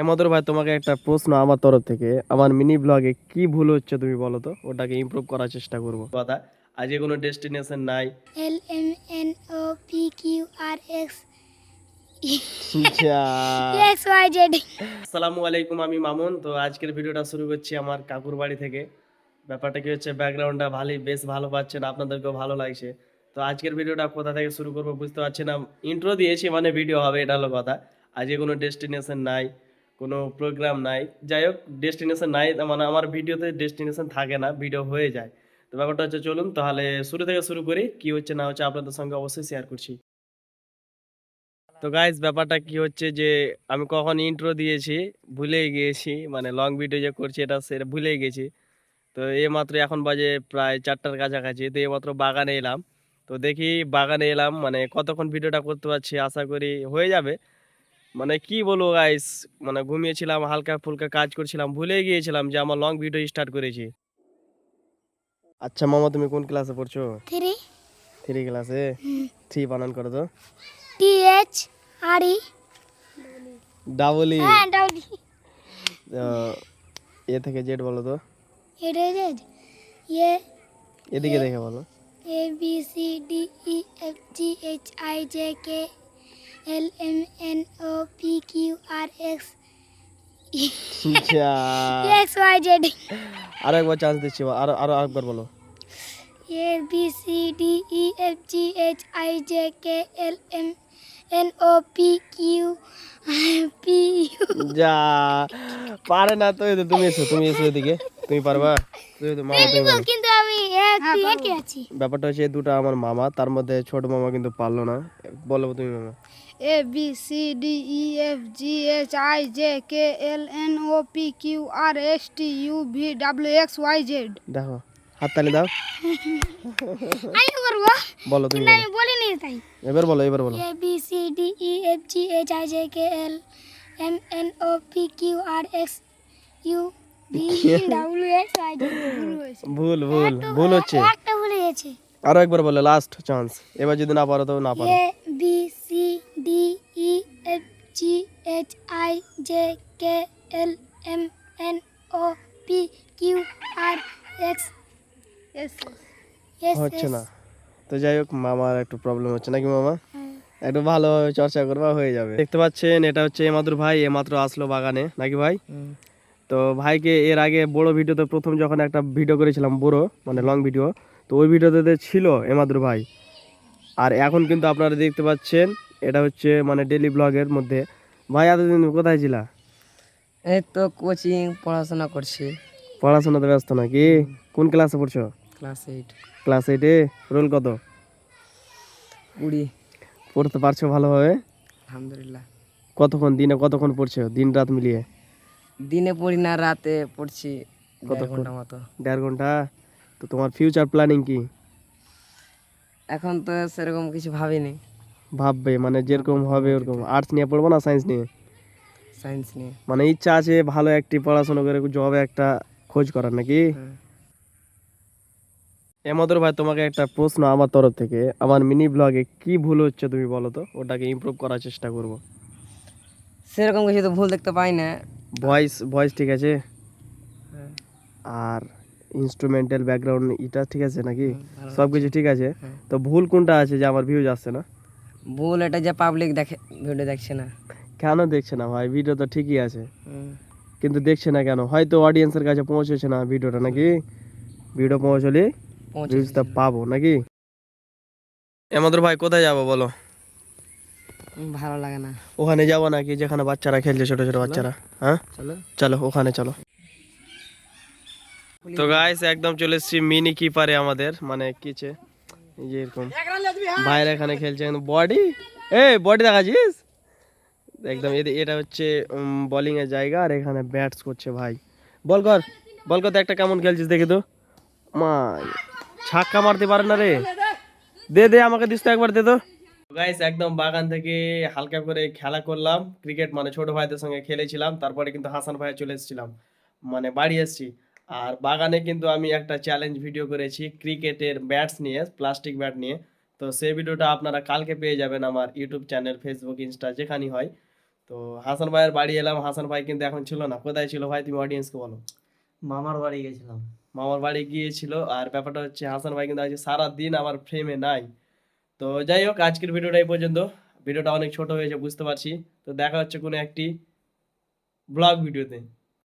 এমাদর ভাই তোমাকে একটা প্রশ্ন আমার তরফ থেকে। আমার মিনি ব্লগে কি ভুল হচ্ছে তুমি বলো তো? ওটাকে ইমপ্রুভ করার চেষ্টা করব। কথা আজকে কোনো ডেস্টিনেশন নাই। N O P Q R X X Y Z. আসসালামু আলাইকুম আমি মামুন। তো আজকের ভিডিওটা শুরু করছি আমার কাকুর বাড়ি থেকে। ব্যাপারটা কি হচ্ছে ব্যাকগ্রাউন্ডটা ভালোই বেশ ভালো পাচ্ছেন আপনাদেরকেও ভালো লাগছে। তো আজকের ভিডিওটা কোথা থেকে শুরু করব বুঝতে পারছি না। ইন্ট্রো দিয়েছি মানে ভিডিও হবে এটা হলো কথা। আজকে কোনো ডেস্টিনেশন নাই। কোনো প্রোগ্রাম নাই। যাই হোক ডেস্টিনেশন নাই মানে আমার ভিডিওতে ডেস্টিনেশন থাকে না ভিডিও হয়ে যায়। তো ব্যাপারটা হচ্ছে চলুন, তাহলে শুরু থেকে শুরু করি, কি হচ্ছে না হচ্ছে আপনাদের সঙ্গে অবশ্যই শেয়ার করছি। তো গাইজ ব্যাপারটা কি হচ্ছে যে, আমি কখন ইন্ট্রো দিয়েছি, ভুলেই গিয়েছি মানে লং ভিডিও যে করছি, এটা সেটা ভুলেই গেছি। তো এই মাত্র এখন বাজে প্রায় চারটার কাছাকাছি, তো এইমাত্র বাগানে এলাম। তো দেখি বাগানে এলাম মানে কতক্ষণ ভিডিওটা করতে পারছি, আশা করি হয়ে যাবে। মানে কি বলব গাইস মানে ঘুমিয়েছিলাম হালকা ফুলকা কাজ করছিলাম ভুলে গিয়েছিলাম যে আমার লং ভিডিও স্টার্ট করেছি। আচ্ছা মামা তুমি কোন ক্লাসে পড়ছো? Three. থ্রি ক্লাসে থ্রি বানান করো তো। T H R E. Double. E হ্যাঁ ডাউন এ থেকে জেড বলো তো। এটা Z. A এদিকে দেখে বলো। A B C D E F G H I J K L M N O P Q R X যা। X Y Z. আরও একবার চান্স দিচ্ছি আরও আরও একবার বলো A B C D E F G H I J K L M N O P Q P U. যা পারে না তো এই তো তুমি এসো তুমি এসো এদিকে তুমি পারবা তুমি তো মামা তুমি পারবে। কিন্তু আমি এক একে আছি ব্যাপারটা হচ্ছে দুটো আমার মামা তার মধ্যে ছোট মামা কিন্তু পারল না। বলো তুমি মামা। A B C D E F G H I J K L N O P Q R S T U V W X Y Z দেখো হাততালি দাও। আমি করব? বলো তুমি আমি বলিনি তাই। এবার বলো এবার বলো। A B C D E F G H I J K L M N O P Q R X U V W X Y Z ভুল ভুল ভুল ভুল হচ্ছে। একটা ভুলে গেছে আরও একবার বলো লাস্ট চান্স এবার যদি না পারো তো না পারো। B C D E F G H I J K L M N O P Q R X Yes S হচ্ছে না। তো যাই হোক মামার একটু প্রবলেম হচ্ছে নাকি মামা? হ্যাঁ। একটু ভালোভাবে চর্চা করবা হয়ে যাবে। দেখতে পাচ্ছেন এটা হচ্ছে এমাদুর ভাই এমাত্র আসলো বাগানে নাকি ভাই? তো ভাইকে এর আগে বড় ভিডিওতে প্রথম যখন একটা ভিডিও করেছিলাম বড় মানে লং ভিডিও তো ওই ভিডিওতে ছিল এমাদুর ভাই আর এখন কিন্তু আপনারা দেখতে পাচ্ছেন এটা হচ্ছে মানে ডেলি ব্লগের মধ্যে। ভাই এতদিন কোথায় ছিলা? এই তো কোচিং পড়াশোনা করছি। পড়াশোনাতে ব্যস্ত নাকি? কোন ক্লাসে পড়ছো? ক্লাস এইট ক্লাস এইটে রোল কত? কুড়ি। পড়তে পারছ ভালোভাবে? আলহামদুলিল্লাহ। কতক্ষণ দিনে কতক্ষণ পড়ছো দিন রাত মিলিয়ে? দিনে পড়ি না রাতে পড়ছি কত ঘণ্টা মতো। দেড় ঘণ্টা? তো তোমার ফিউচার প্ল্যানিং কি? এখন তো সেরকম কিছু ভাবিনি। ভাববে মানে যেরকম হবে ওরকম। আর্টস নিয়ে পড়ব না সায়েন্স নিয়ে? সায়েন্স নিয়ে। মানে ইচ্ছা আছে ভালো একটি পড়াশোনা করে জবে একটা খোঁজ করার নাকি? হ্যাঁ। এমাদর ভাই তোমাকে একটা প্রশ্ন আমার তরফ থেকে। আমার মিনি ব্লগে কি ভুল হচ্ছে তুমি বলো তো? ওটাকে ইমপ্রুভ করার চেষ্টা করব। সেরকম কিছু তো ভুল দেখতে পাই না। ভয়েস ভয়েস ঠিক আছে? হ্যাঁ। আর ইনস্ট্রুমেন্টাল ব্যাকগ্রাউন্ড এটা ঠিক আছে নাকি? সব কিছু ঠিক আছে? হ্যাঁ। তো ভুল কোনটা আছে যে আমার ভিউজ আসছে না? ভুল এটা যে পাবলিক দেখে ভিডিও দেখছে না। কেন দেখছে না ভাই? ভিডিও তো ঠিকই আছে। কিন্তু দেখছে না কেন? হয়তো অডিয়েন্সের কাছে পৌঁছেছে না ভিডিওটা নাকি? ভিডিও পৌঁছলে পৌঁছে ভিউজটা পাবো নাকি? আমাদের ভাই কোথায় যাব বলো? ভালো লাগে না। ওখানে যাব নাকি? যেখানে বাচ্চারা খেলছে ছোট ছোট বাচ্চারা। হ্যাঁ? চলো। ওখানে চলো। তো গাইস একদম চলে এসেছি মিনি কিপারে আমাদের। মানে কিছে যে এরকম। বাইরে এখানে খেলছে। বডি এ বডি দেখাচ্ছিস? একদম এটা হচ্ছে বোলিং এর জায়গা আর এখানে ব্যাটস করছে ভাই। বল কর বল কর তো একটা কেমন খেলছিস দেখি তো। মা ছাক্কা মারতে পারে না রে। দে দে আমাকে দিস তো একবার দে তো। গাইস একদম বাগান থেকে হালকা করে খেলা করলাম। ক্রিকেট মানে ছোট ভাইদের সঙ্গে খেলেছিলাম তারপরে কিন্তু হাসান ভাই চলে এসেছিলাম মানে বাড়ি এসেছি। আর বাগানে কিন্তু আমি একটা চ্যালেঞ্জ ভিডিও করেছি ক্রিকেটের ব্যাটস নিয়ে প্লাস্টিক ব্যাট নিয়ে। তো সেই ভিডিওটা আপনারা কালকে পেয়ে যাবেন আমার ইউটিউব চ্যানেল ফেসবুক ইনস্টা যেখানেই হয়। তো হাসান ভাইয়ের বাড়ি এলাম হাসান ভাই কিন্তু এখন ছিল না। কোথায় ছিল ভাই তুমি অডিয়েন্সকে বলো? মামার বাড়ি গেছিলাম। মামার বাড়ি গিয়েছিল আর ব্যাপারটা হচ্ছে হাসান ভাই কিন্তু আজকে সারাদিন আমার ফ্রেমে নাই। তো যাই হোক, আজকের ভিডিওটা এই পর্যন্ত। ভিডিওটা অনেক ছোট হয়েছে, বুঝতে পারছি। তো দেখা হচ্ছে কোনো একটি ব্লগ ভিডিওতে।